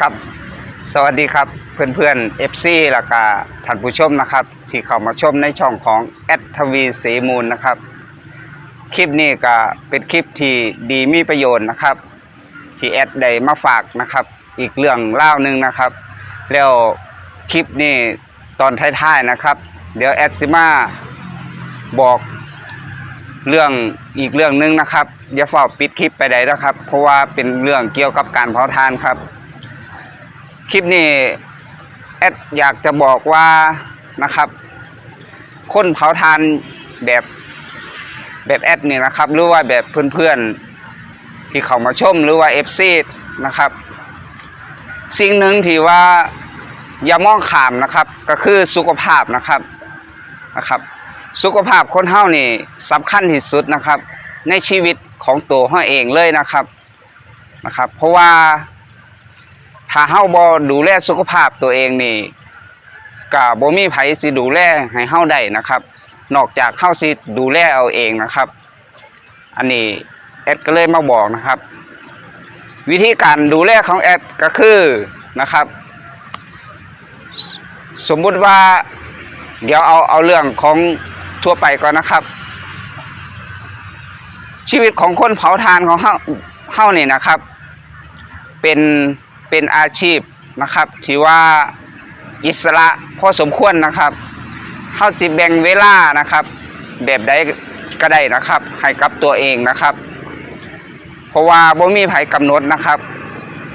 ครับ สวัสดีครับเพื่อนเพื่อนๆ FC แล้วก็ท่านผู้ชมนะครับ ที่เข้ามาชมในช่องของแอดทวีสีมูลนะครับ คลิปนี้ก็เป็นคลิปที่ดีมีประโยชน์นะครับ ที่แอดได้มาฝากนะครับ อีกเรื่องเล่าหนึ่งนะครับ แล้วคลิปนี้ตอนท้ายๆนะครับ เดี๋ยวแอดซิมาบอกเรื่องอีกเรื่องหนึงนะครับอย่าเฝ้าปิดคลิปไปใดนะครับ เพราะว่าเป็นเรื่องเกี่ยวกับการเผาทานครับ คลิปนี้แอดอยากจะบอกว่านะครับ คนเผาทานแบบแบบแอดนี่นะครับ หรือว่าแบบเพื่อนๆ ที่เขามาชมหรือว่าเอฟซีนะครับ สิ่งหนึ่งที่ว่าอย่ามองขามนะครับ ก็คือสุขภาพนะครับนะครับ สุขภาพคนเฮานี่สำคัญที่สุดนะครับ ในชีวิตของตัวเฮาเองเลยนะครับนะครับ เพราะว่า ถ้าเฮาบ่ดูแลสุขภาพตัวเองนี่ก็บ่มีไผสิดูแลให้เฮาได้นะครับ นอกจากเฮาสิดูแลเอาเองนะครับ อันนี้แอดก็เลยมาบอกนะครับ วิธีการดูแลของแอดก็คือนะครับ สมมุติว่า เดี๋ยวเอาเอาเรื่องของทั่วไปก่อนนะครับ ชีวิตของคนเผาทานของเฮาเฮานี่นะครับ เป็น เป็นอาชีพนะครับที่ว่าอิสระพอสมควรนะครับเข้าจิแบ่งเวลานะครับ แบบใดก็ได้นะครับ ให้กับตัวเองนะครับ เพราะว่าบ่มีไผกำหนดนะครับ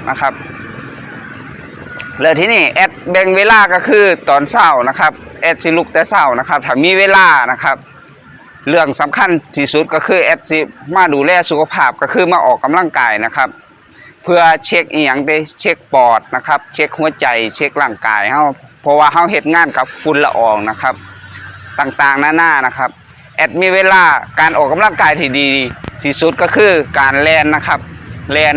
นะครับแล้วที่นี่แอดแบ่งเวลาก็คือตอนเช้านะครับแอดสิลุกแต่เช้านะครับถ้ามีเวลานะครับ เรื่องสำคัญที่สุดก็คือแอดสิมาดูแลสุขภาพก็คือมาออกกำลังกายนะครับ เพื่อเช็คอีหยังได้เช็คปอดนะครับ เช็คหัวใจ เช็คร่างกายเฮาเพราะว่าเฮาเฮ็ดงานกับฝุ่นละอองนะครับ ต่างๆหน้านานะครับ แอดมีเวลาการออกกำลังกายที่ดีที่สุดก็คือการแลนนะครับแลน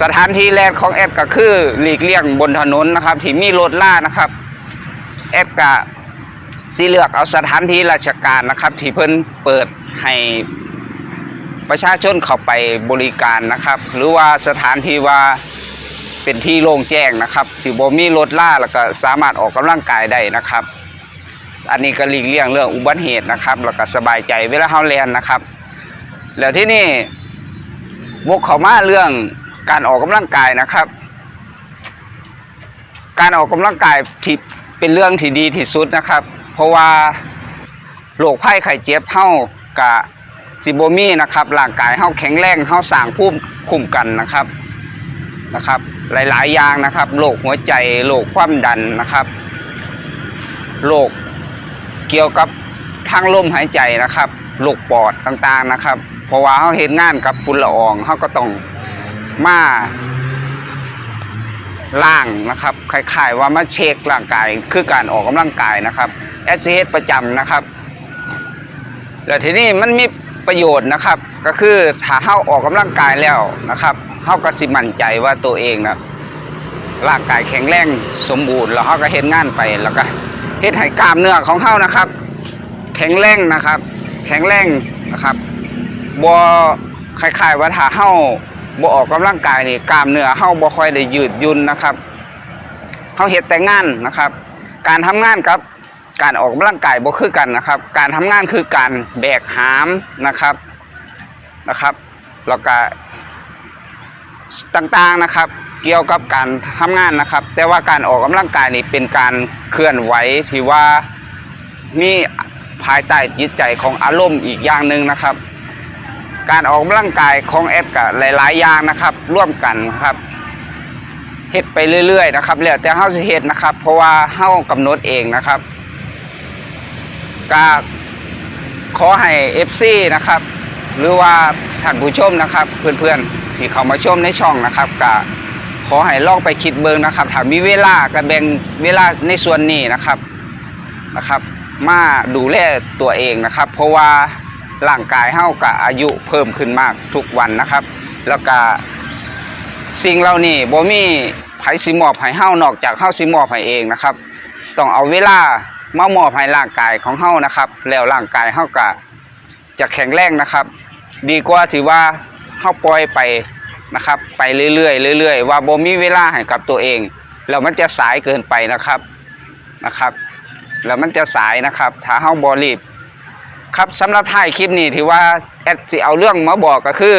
สถานที่แลนของแอดก็คือหลีกเลี่ยงบนถนนนะครับที่มีรถล่านะครับแอดก็สิเลือกเอาสถานที่ราชการนะครับ ที่เพิ่นเปิดให้ ประชาชนเข้าไปบริการนะครับ หรือว่าสถานที่ว่าเป็นที่โล่งแจ้งนะครับที่บ่มีรถล่าแล้วก็สามารถออกกำลังกายได้นะครับ อันนี้ก็หลีกเลี่ยงเรื่องอุบัติเหตุนะครับ แล้วก็สบายใจเวลาเฮาเรียนนะครับ แล้วที่นี่วกเข้ามาเรื่องการออกกำลังกายนะครับ การออกกำลังกายที่เป็นเรื่องที่ดีที่สุดนะครับ เพราะว่าโรคภัยไข้เจ็บเฮากะ สิบมีนะครับร่างกายเฮาแข็งแรงเฮาสร้างภูมิคุ้มกันนะครับนะครับ หลาย ๆ อย่างนะครับโรคหัวใจโรคความดันนะครับโรคเกี่ยวกับทางลมหายใจนะครับโรคปอดต่างๆนะครับ เพราะว่าเฮาเฮ็ดงานกับฝุ่นละอองเฮาก็ต้องมาล่างนะครับคล้ายๆว่ามาเช็คร่างกายคือการออกกำลังกายนะครับแอดซิเฮดประจำนะครับ แล้วทีนี้มันมี ประโยชน์นะครับ ก็คือถ้าเฮาออกกำลังกายแล้วนะครับเฮาก็สิมั่นใจว่าตัวเองนะร่างกายแข็งแรงสมบูรณ์แล้วเฮาก็เฮ็ดงานไปแล้วก็เฮ็ดให้กล้ามเนื้อของเฮานะครับ แข็งแรงนะครับ แข็งแรงนะครับบ่คล้ายๆว่าถ้าเฮาบ่ออกกำลังกายนี่กล้ามเนื้อเฮาบ่ค่อยได้ยืดยุ่นนะครับเฮาเฮ็ดแต่งานนะครับ การทำงานกับ การออกกำลังกายบ่คือกันนะครับ การทำงานคือการแบกหามนะครับนะครับแล้วก็ต่างๆนะครับ เกี่ยวกับการทำงานนะครับ แต่ว่าการออกกำลังกายนี่เป็นการเคลื่อนไหวที่ว่ามีภายใต้จิตใจของอารมณ์อีกอย่างหนึ่งนะครับ การออกกำลังกายของแอดกับหลาย ๆ อย่างนะครับ ร่วมกันครับเฮ็ดไปเรื่อย ๆ นะครับแล้วแต่เฮาสิเฮ็ดนะครับ เพราะว่าเฮากำหนดเองนะครับ ก็ขอให้ FC นะครับ หรือว่าท่านผู้ชมนะครับ เพื่อนๆที่เขามาชมในช่องนะครับก็ขอให้ลองไปคิดเบิงนะครับถ้ามีเวลาก็แบ่งเวลาในส่วนนี้นะครับนะครับ มาดูแลตัวเองนะครับ เพราะว่าร่างกายเฮากับอายุเพิ่มขึ้นมากทุกวันนะครับ แล้วก็สิ่งเหล่านี้บ่มีไผสิมอบให้เฮานอกจากเฮาสิมอบให้เองนะครับ ต้องเอาเวลา มามอบให้ร่างกายของเฮานะครับ แล้วร่างกายเฮาก็จะแข็งแรงนะครับ ดีกว่าที่ว่าเฮาปล่อยไปนะครับ ไปเรื่อยๆเรื่อยๆว่าบ่มีเวลาให้กับตัวเองแล้วมันจะสายเกินไปนะครับนะครับ แล้วมันจะสายนะครับ ถ้าเฮาบ่รีบครับสำหรับท้ายคลิปนี้ที่ว่าแอดสิเอาเรื่องมาบอกก็คือ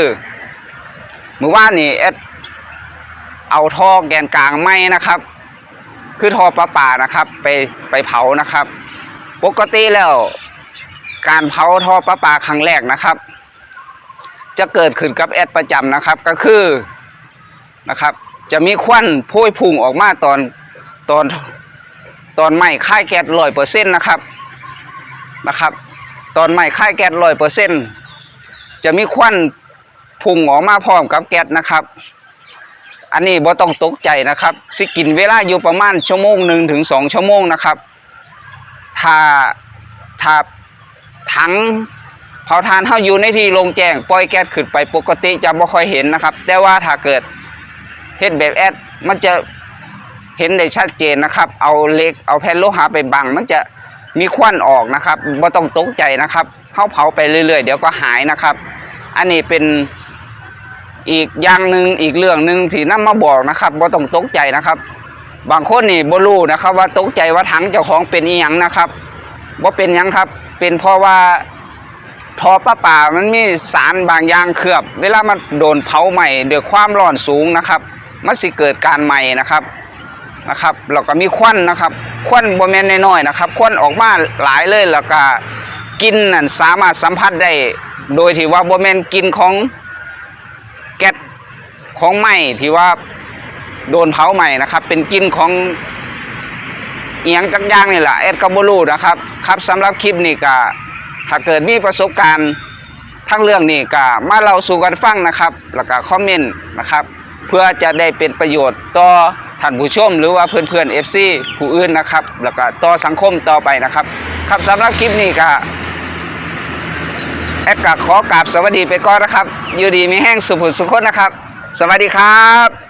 เมื่อวานนี่แอดเอาท่อแกนกลางไม้นะครับ คือท่อประปานะครับ ไปไปเผานะครับ ปกติแล้วการเผาท่อประปาครั้งแรกนะครับ จะเกิดขึ้นกับแอดประจำนะครับ ก็คือนะครับ จะมีควันพวยพุ่งออกมาตอนตอนตอนไหม้ค่ายแก๊สร้อยเปอร์เซ็นต์นะครับนะครับ ตอนไหม้ค่ายแก๊สร้อยเปอร์เซ็นต์จะมีควันพุ่งออกมาพร้อมกับแก๊สนะครับ อันนี้บ่ต้องตกใจนะครับ สิกินเวลาอยู่ประมาณชั่วโมงหนึ่งถึงสองชั่วโมงนะครับถ้าถ้าถังเผาถ่านเฮาอยู่ในที่โล่งแจ้งปล่อยแก๊สขึ้นไปปกติจะบ่ค่อยเห็นนะครับ แต่ว่าถ้าเกิดเฮ็ดแบบแอดมันจะเห็นได้ชัดเจนนะครับ เอาเล็กเอาแผ่นโลหะไปบัง มันจะมีควันออกนะครับบ่ต้องตกใจนะครับเฮาเผาไปเรื่อยๆ เดี๋ยวก็หายนะครับ อันนี้เป็น อีกอย่างหนึ่งอีกเรื่องหนึ่งที่นำมาบอกนะครับบ่ต้องตกใจนะครับ บางคนนี่บ่รู้นะครับ ว่าตกใจว่าถังเจ้าของเป็นอีหยังนะครับบ่เป็นหยังครับ เป็นเพราะว่าท่อประปามันมีสารบางอย่างเคลือบ เวลามันโดนเผาไหม้ด้วยความร้อนสูงนะครับมันสิเกิดการไหม้นะครับนะครับแล้วก็มีควันนะครับ ควันบ่แมนน้อยๆนะครับ ควันออกมาหลายเลยแล้วก็กินนั่นสามารถสัมผัสได้ โดยที่ว่าบ่แมนกินของ ของไหม้ที่ว่าโดนเผาใหม่นะครับ เป็นกินของเอียงจักย่างนี่แหละเอ็ดกับบลูนะครับครับสำหรับคลิปนี้ก็ถ้าเกิดมีประสบการณ์ทั้งเรื่องนี้ก็มาเล่าสู่กันฟังนะครับ แล้วก็คอมเมนต์นะครับ เพื่อจะได้เป็นประโยชน์ต่อท่านผู้ชม หรือว่าเพื่อนๆ FC ผู้อื่นนะครับ แล้วก็ต่อสังคมต่อไปนะครับ ครับสำหรับคลิปนี้ก็แอดก็ขอกราบสวัสดีไปก่อนนะครับ อยู่ดีมีแห้งสุขสุขคนนะครับ สวัสดีครับ